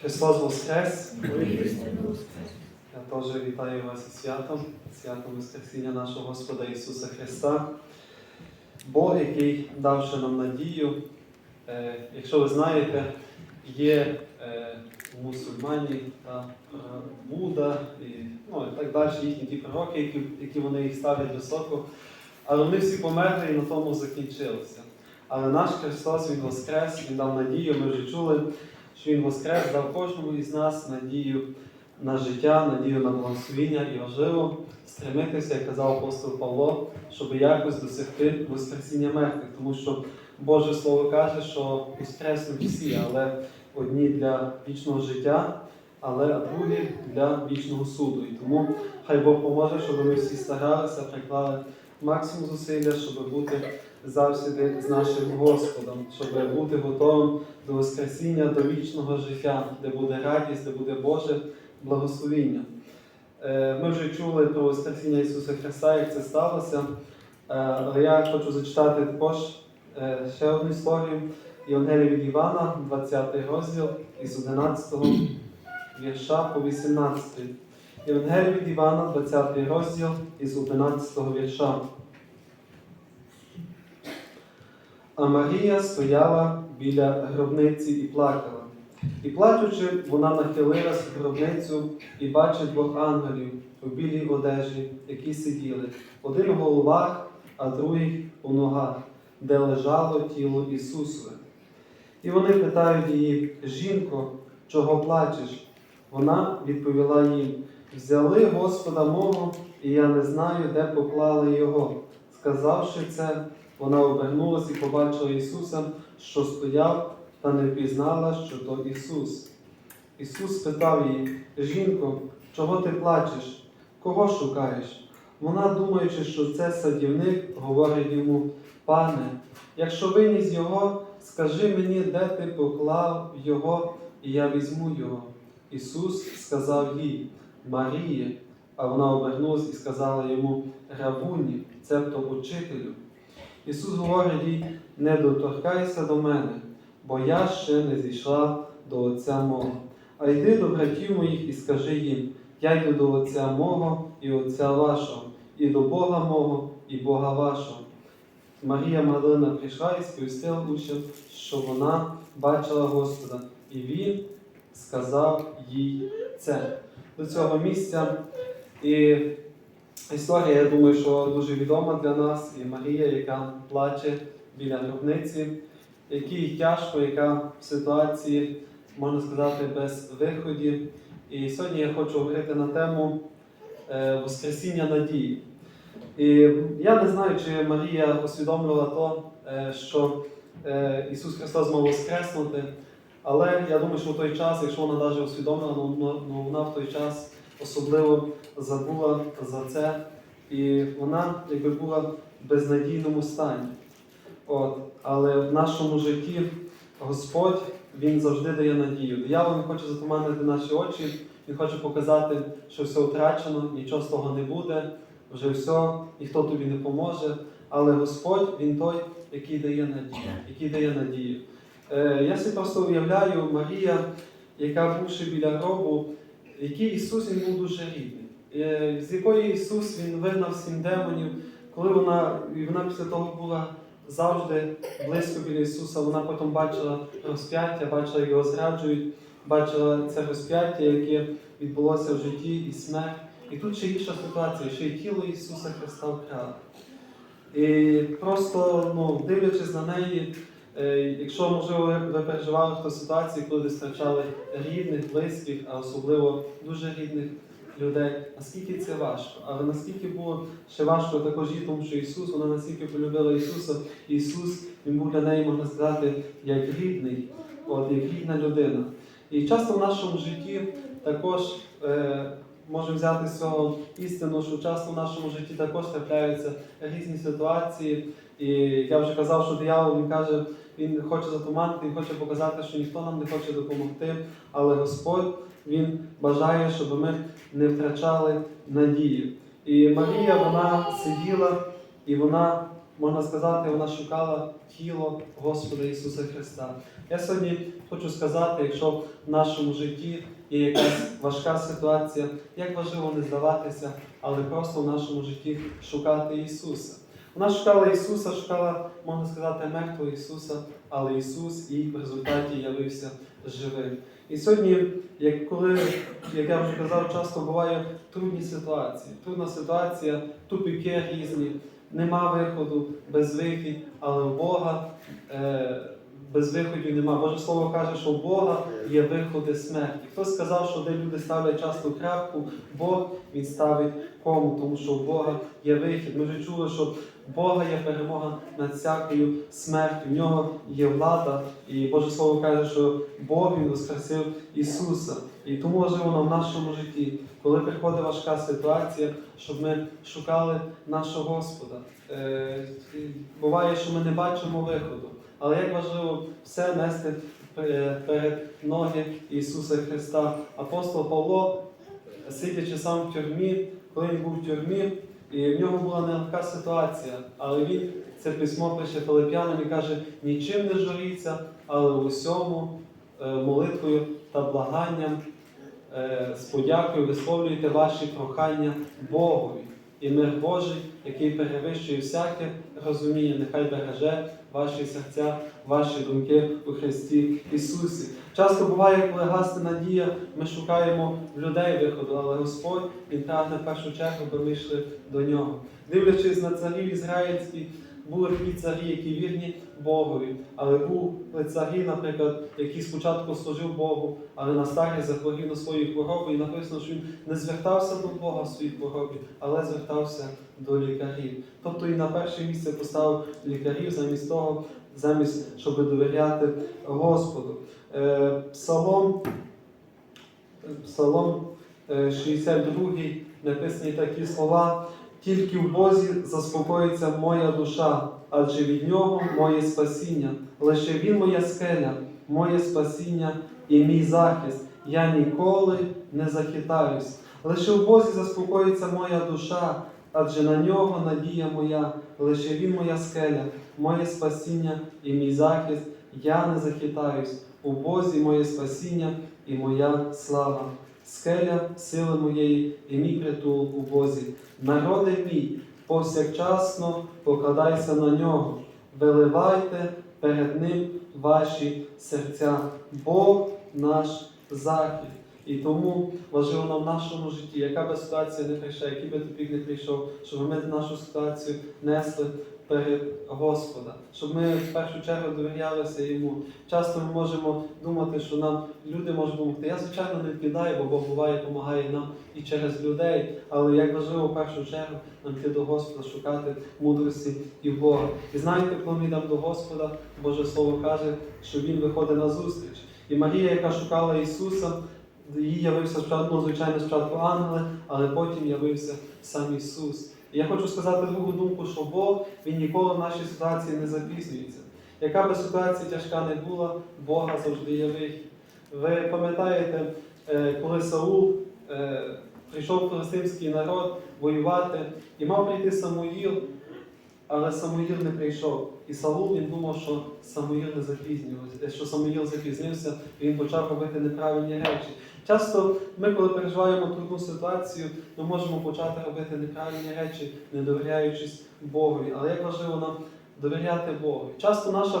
Христос Воскрес! Воскрес. Я теж вітаю вас із святом, святом Воскресіння нашого Господа Ісуса Христа. Бог, який давши нам надію. Е, якщо ви знаєте, є е, у мусульманів та е, Будда і, ну, і так далі, їхні ті пророки, які, які вони їх ставлять високо. Але вони всі померли і на тому закінчилося. Але наш Христос, Він Воскрес, Він дав надію, ми вже чули, що Він Воскрес дав кожному із нас надію на життя, надію на благословіння і важливо стремитися, як казав апостол Павло, щоб якось досягти Воскресіння мертвих, тому що Боже Слово каже, що воскреснуть всі, але одні для вічного життя, але другі для вічного суду. І тому хай Бог поможе, щоб ми всі старалися, приклали максимум зусилля, щоб бути завжди з нашим Господом, щоб бути готовим до Воскресіння, до вічного життя, де буде радість, де буде Боже благословіння. Е, Ми вже чули про Воскресіння Ісуса Христа, як це сталося. Е, Але я хочу зачитати також е, ще одну історію Євангелія від Івана, 20 розділ із 11 вірша по 18. Євангелія від Івана, 20 розділ із 11 вірша. А Марія стояла біля гробниці і плакала. І плачучи, вона нахилилась в гробницю і бачить двох ангелів у білій одежі, які сиділи, один у головах, а другий у ногах, де лежало тіло Ісусове. І вони питають її, жінко, чого плачеш? Вона відповіла їм: Взяли Господа мого, і я не знаю, де поклали його. Сказавши це, вона обернулась і побачила Ісуса, що стояв, та не впізнала, що то Ісус. Ісус спитав її, жінко, чого ти плачеш? Кого шукаєш? Вона, думаючи, що це садівник, говорить йому, пане, якщо виніс його, скажи мені, де ти поклав його, і я візьму його. Ісус сказав їй, Маріє, а вона обернулась і сказала йому Рабуні, цебто учителю. Ісус говорить їй, не доторкайся до мене, бо я ще не зійшла до Отця мого. А йди до братів моїх і скажи їм, я йду до Отця мого і Отця вашого, і до Бога мого, і Бога вашого. Марія Магдалина прийшла і сповістила учням, що вона бачила Господа, і Він сказав їй це. До цього місця. І історія, я думаю, що дуже відома для нас, і Марія, яка плаче біля гробниці, якій тяжко, яка в ситуації, можна сказати, без виходів. І сьогодні я хочу говорити на тему е, Воскресіння надії. І я не знаю, чи Марія усвідомлювала то, е, що е, Ісус Христос мав воскреснути, але я думаю, що в той час, якщо вона навіть усвідомила, ну, ну, ну, вона в той час особливо забула за це, і вона якби була в безнадійному стані. От. Але в нашому житті Господь Він завжди дає надію. Диявол не хоче затуманити наші очі, він хоче показати, що все втрачено, нічого з того не буде, вже все, ніхто тобі не поможе. Але Господь Він той, який дає надію, який дає надію. Е, я собі просто уявляю Марія, яка бувши біля гробу, який Ісус він був дуже рідний, е, з якої Ісус Він вигнав сім демонів, коли вона, і вона після того була завжди близько біля Ісуса, вона потім бачила розп'яття, бачила, як його зраджують, бачила це розп'яття, яке відбулося в житті і смерть. І тут ще інша ситуація, що і тіло Ісуса Христа вкрали. І просто ну, дивлячись на неї, якщо можливо ви- переживали в ту ситуацію, коли ви втрачали рідних, близьких, а особливо дуже рідних людей, наскільки це важко. Але наскільки було ще важко також їй, тому що Ісус, вона настільки полюбила Ісуса, Ісус Він був для неї, можна сказати, як рідний, от, як рідна людина. І часто в нашому житті також е, можемо взяти з цього істину, що часто в нашому житті також трапляються різні ситуації. І я вже казав, що диявол він каже, він хоче затуманити, він хоче показати, що ніхто нам не хоче допомогти, але Господь Він бажає, щоб ми не втрачали надію. І Марія вона сиділа і вона можна сказати, вона шукала тіло Господа Ісуса Христа. Я сьогодні хочу сказати, якщо в нашому житті є якась важка ситуація, як важливо не здаватися, але просто в нашому житті шукати Ісуса. Вона шукала Ісуса, шукала, можна сказати, мертвого Ісуса, але Ісус їй в результаті явився живим. І сьогодні, як коли, як я вже казав, часто бувають трудні ситуації. Трудна ситуація, тупіки різні, нема виходу, безвихідь, але у Бога е, без виходів нема. Боже Слово каже, що у Бога є виходи смерті. Хтось сказав, що де люди ставлять часто крапку, Бог він ставить кому, тому що у Бога є вихід. Ми вже чули, що Бога є перемога над всякою смертю. В нього є влада, і Боже Слово каже, що Бог він воскресив Ісуса. І тому важливо в нашому житті, коли приходить важка ситуація, щоб ми шукали нашого Господа. Е, буває, що ми не бачимо виходу, але як важливо все нести перед ноги Ісуса Христа. Апостол Павло, сидячи сам в тюрмі, коли він був в тюрмі, і в нього була нелегка ситуація, але він це письмо пише Филип'янам і каже: нічим не журіться, але усьому е, молитвою та благанням е, з подякою висловлюйте ваші прохання Богові. І мир Божий, який перевищує всяке розуміння, нехай береже ваші серця, ваші думки у Христі Ісусі. Часто буває, коли гасне надія, ми шукаємо людей виходу, але Господь Він прагне в першу чергу, аби ми йшли до нього. Дивлячись на царів ізраїльських, були такі царі, які вірні Богові, але були царі, наприклад, який спочатку служив Богу, але на старі захворів на свою хворобу, і написано, що він не звертався до Бога в своїй хворобі, але звертався до лікарів. Тобто і на перше місце поставив лікарів замість того, замість щоб довіряти Господу. Е, Псалом, Псалом е, 62 написані такі слова. Тільки в Бозі заспокоїться моя душа, адже від нього моє спасіння. Лише Він моя скеля, моє спасіння і мій захист. Я ніколи не захитаюсь. Лише в Бозі заспокоїться моя душа, адже на нього надія моя, лише Він моя скеля, моє спасіння і мій захист. Я не захитаюсь. У Бозі моє спасіння і моя слава. Скеля сили моєї і мій притул у Бозі. Народи мій, повсякчасно покладайся на нього, виливайте перед ним ваші серця, Бог наш захід. І тому важливо нам в нашому житті, яка би ситуація не прийшла, який би тупік не прийшов, щоб ми нашу ситуацію несли перед Господа, щоб ми в першу чергу довірялися йому. Часто ми можемо думати, що нам люди можуть допомогти. Я, звичайно, не відкидаю, бо Бог буває, допомагає нам і через людей. Але як важливо в першу чергу нам йти до Господа, шукати мудрості і Бога. І знаєте, коли ми йдемо до Господа, Боже Слово каже, що Він виходить на зустріч. І Марія, яка шукала Ісуса, їй явився спочатку, ну, звичайно, спочатку ангели, але потім явився сам Ісус. І я хочу сказати другу думку, що Бог Він ніколи в нашій ситуації не запізнюється. Яка би ситуація тяжка не була, Бога завжди є вихід. Ви пам'ятаєте, е, коли Саул е, прийшов филистимський народ воювати і мав прийти Самуїл, але Самуїл не прийшов. І Саул він думав, що Самуїл не запізнювався, що Самуїл запізнився, і він почав робити неправильні речі. Часто ми, коли переживаємо трудну ситуацію, ми можемо почати робити неправильні речі, не довіряючись Богові. Але як важливо нам довіряти Богу. Часто наша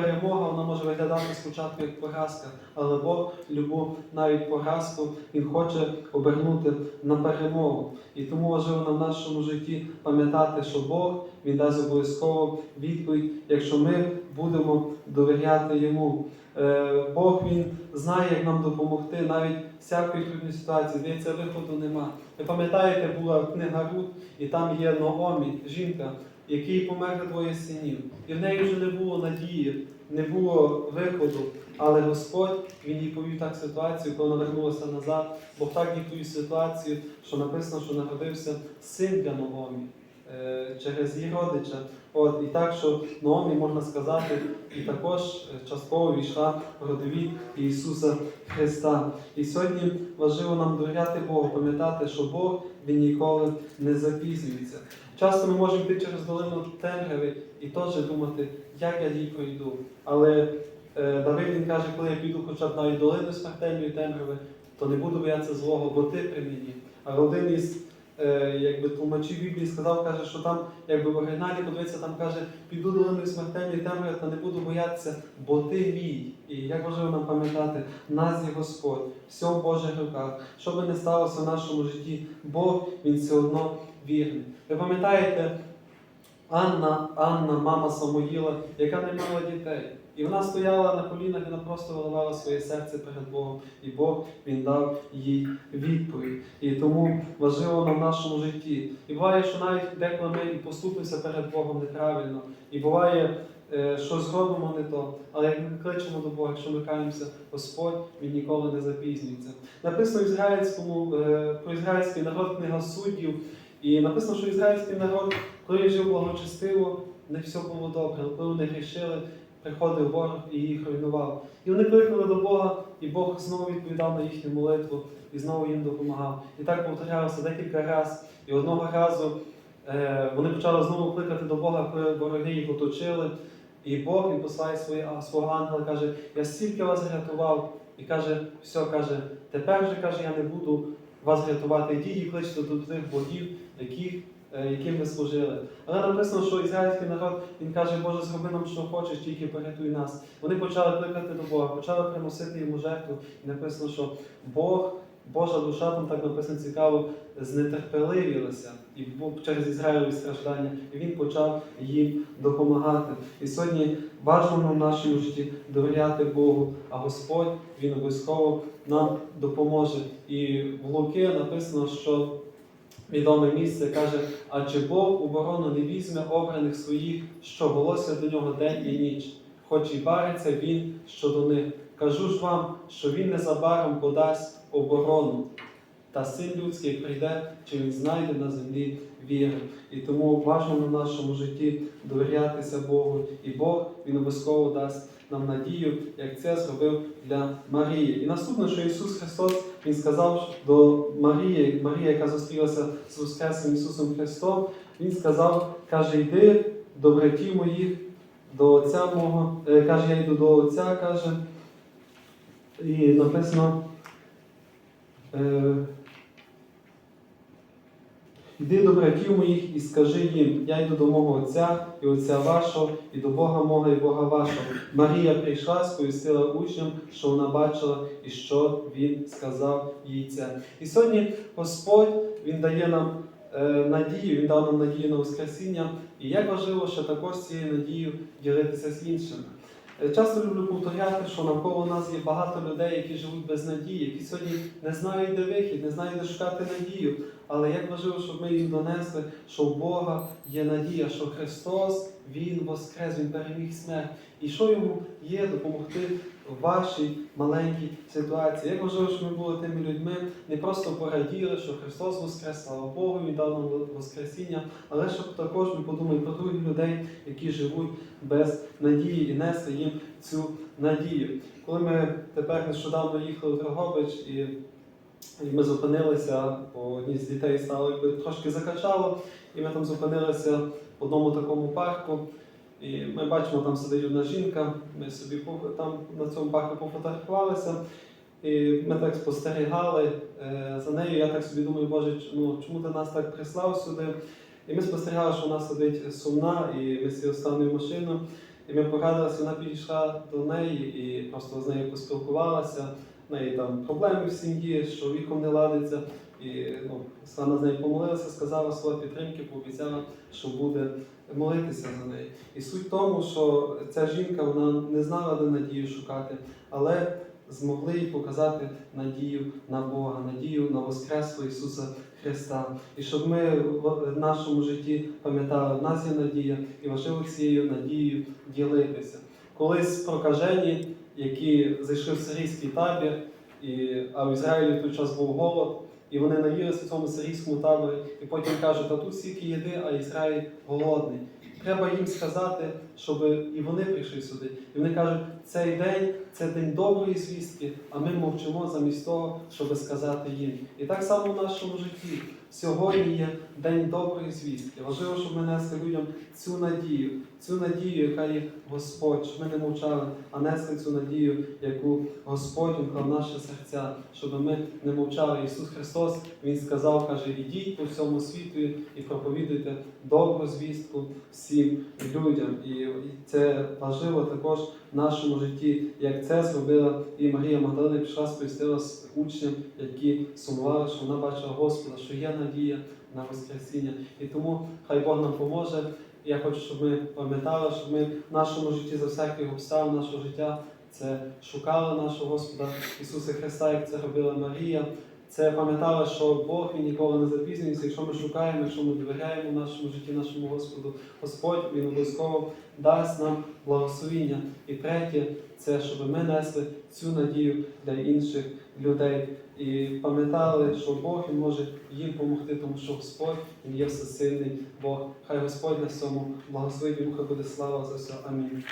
перемога вона може виглядати спочатку як поразка, але Бог любу навіть поразку Він хоче обернути на перемогу. І тому важливо нам в нашому житті пам'ятати, що Бог Він дасть обов'язково відповідь, якщо ми будемо довіряти Йому. Е, Бог Він знає, як нам допомогти навіть всякої трудної ситуації. Здається, виходу нема. Ви пам'ятаєте, була книга Рут, і там є Ноомі, жінка, якій померли двоє синів. І в неї вже не було надії, не було виходу. Але Господь Він їй повів так ситуацію, коли вона вернулася назад. Бог так повів ситуацію, що написано, що народився син для Ноомі. е, через її родича. От, і так, що Наомі, можна сказати, і також е, частково війшла в родовід Ісуса Христа. І сьогодні важливо нам довіряти Богу, пам'ятати, що Бог він ніколи не запізнюється. Часто ми можемо йти через долину темряви і теж думати, як я її пройду. Але е, Давид він каже, коли я піду хоча б навіть долину смертельної темряви, то не буду боятися злого, бо ти при мені. А один із е, якби тлумачів Біблії сказав, каже, що там, якби в оригіналі подивитися, там каже, піду долиною смертельної темряви, та не буду боятися, бо ти мій. І як важливо нам пам'ятати, нас є Господь, все в Божих руках. Що би не сталося в нашому житті, Бог він все одно вірний. Ви пам'ятаєте, Анна, Анна, мама Самуїла, яка не мала дітей. І вона стояла на колінах, вона просто виливала своє серце перед Богом, і Бог він дав їй відповідь. І тому важливо нам в нашому житті. І буває, що навіть деколи ми поступимося перед Богом неправильно, і буває, е, що зробимо не то. Але як ми кличемо до Бога, якщо ми каємося, Господь він ніколи не запізнюється. Написано в ізраїльському е, про ізраїльський народ книга суддів. І написано, що ізраїльський народ, коли жив благочестиво, не все було добре, коли вони грішили, приходив ворог і їх руйнував. І вони кликали до Бога, і Бог знову відповідав на їхню молитву і знову їм допомагав. І так повторялося декілька разів. І одного разу е, вони почали знову кликати до Бога, коли вороги їх оточили. І Бог він посилає своє, свого ангела, каже, я стільки вас рятував. І каже, все, каже, тепер вже каже, я не буду вас рятувати. Йдіть і кличте до тих богів, яких, яким ви служили. Але написано, що ізраїльський народ він каже, Боже, зроби нам, що хочеш, тільки порятуй нас. Вони почали кликати до Бога, почали приносити йому жертву. І написано, що Бог, Божа душа, там так написано цікаво, знетерпеливілася і Бог через Ізраїлеві страждання, і він почав їм допомагати. І сьогодні важливо в нашому житті довіряти Богу, а Господь він обов'язково нам допоможе. І в Луки написано, що відоме місце каже: а чи Бог оборону не візьме обраних своїх, що волосся до нього день і ніч, хоч і бариться він щодо них. Кажу ж вам, що він незабаром подасть оборону. Та син людський прийде, чи він знайде на землі віри. І тому важливо в нашому житті довірятися Богу. І Бог він обов'язково дасть нам надію, як це зробив для Марії. І наступне, що Ісус Христос Він сказав до Марії, Марія, яка зустрілася з Воскресним Ісусом Христом, Він сказав, каже, йди до братів моїх, до Отця мого, Е, каже, я йду до Отця, каже. І написано. Іди до братів моїх і скажи їм, я йду до мого Отця і Отця вашого, і до Бога мого і Бога вашого. Марія прийшла, сповістила учням, що вона бачила і що Він сказав їй це. І сьогодні Господь Він дає нам е, надію, Він дав нам надію на Воскресіння. І як важливо, що також цією надією ділитися з іншими. Е, Часто люблю повторяти, що навколо нас є багато людей, які живуть без надії, які сьогодні не знають, де вихід, не знають, де шукати надію. Але як важливо, щоб ми їм донесли, що в Бога є надія, що Христос Він воскрес, Він переміг смерть. І що йому є допомогти в вашій маленькій ситуації. Як важливо, щоб ми були тими людьми, не просто пораділи, що Христос воскрес, слава Богу, Він дав нам Воскресіння, але щоб також ми подумали про других людей, які живуть без надії і несли їм цю надію. Коли ми тепер нещодавно їхали в Дрогобич і і ми зупинилися, бо одні з дітей стало якби трошки закачало, і ми там зупинилися в одному такому парку. І ми бачимо, там сидить одна жінка, ми собі там на цьому парку пофотографувалися. І ми так спостерігали е, за нею. Я так собі думаю, Боже, ну, чому ти нас так прислав сюди? І ми спостерігали, що вона сидить сумна, і ми сіли останню машину. І ми порадилися, вона підійшла до неї і просто з нею поспілкувалася. В неї там проблеми в сім'ї, що віком не ладиться. І ну, Свана з нею помолилася, сказала слова підтримки, пообіцяла, що буде молитися за неї. І суть в тому, що ця жінка вона не знала, де надію шукати, але змогли їй показати надію на Бога, надію на Воскресло Ісуса Христа. І щоб ми в нашому житті пам'ятали, в нас є надія, і важливо цією надією ділитися. Колись прокажені, які зайшли в сирійський табір, і, а в Ізраїлі в той час був голод, і вони наїлися в цьому сирійському таборі, і потім кажуть, а тут стільки їди, а Ізраїль голодний. Треба їм сказати, щоб і вони прийшли сюди. І вони кажуть, цей день це день доброї звістки, а ми мовчимо замість того, щоб сказати їм. І так само в нашому житті. Сьогодні є день доброї звістки. Важливо, щоб ми несли людям цю надію, цю надію, яка є Господь, щоб ми не мовчали, а несли цю надію, яку Господь вклав в наші серця, щоб ми не мовчали. Ісус Христос Він сказав, каже, ідіть по всьому світу і проповідуйте добру звістку всім людям. І це важливо також в нашому житті, як це зробила і Марія Магдалина пішла сповістила учням, які сумували, що вона бачила Господа, що є надія на Воскресіння. І тому хай Бог нам поможе. Я хочу, щоб ми пам'ятали, щоб ми в нашому житті за всяких обставин нашого життя це шукали нашого Господа Ісуса Христа, як це робила Марія. Це пам'ятали, що Бог він ніколи не запізнюється. Якщо ми шукаємо, якщо ми довіряємо нашому житті, нашому Господу, Господь він обов'язково дасть нам благословіння. І третє, це щоб ми несли цю надію для інших людей. І пам'ятали, що Бог він може їм допомогти, тому що Господь він є всесильний Бог. Хай Господь на цьому благословить йому, хай буде слава за все. Амінь.